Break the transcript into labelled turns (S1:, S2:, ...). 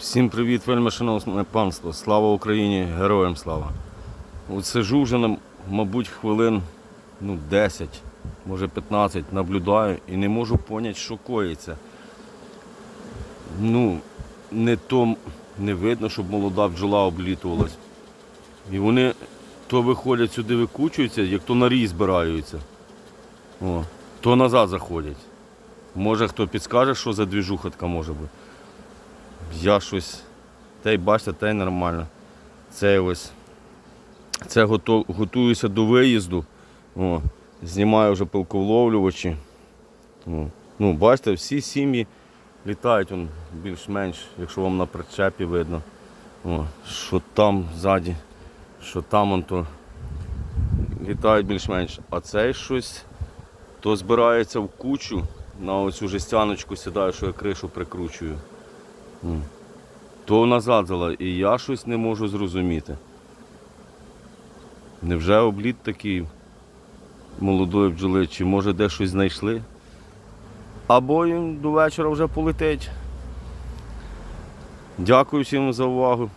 S1: Всім привіт, вельми шановне панство. Слава Україні, героям слава. От сижу вже, мабуть, хвилин ну, 10, може 15, наблюдаю і не можу поняти, що коїться. Ну, не то не видно, щоб молода бджола облітувалась. І вони то виходять сюди, викучуються, як то на рій збираються. О, то назад заходять. Може хто підскаже, що за двіжуха така може бути. Я щось. Та й бачите, та й нормально. Це ось. Це гото- готуюся до виїзду. О, знімаю вже пилковловлювачі. О. Ну, бачите, всі сім'ї літають більш-менш, якщо вам на причепі видно. О, що там ззаді, що там он то літають більш-менш. А цей щось то збирається в кучу, на оцю жестяночку сідаю, що я кришу прикручую. То назад зала, і я щось не можу зрозуміти. Невже обліт такий молодої бджоли, чи може де щось знайшли? Або їм до вечора вже полетить. Дякую всім за увагу.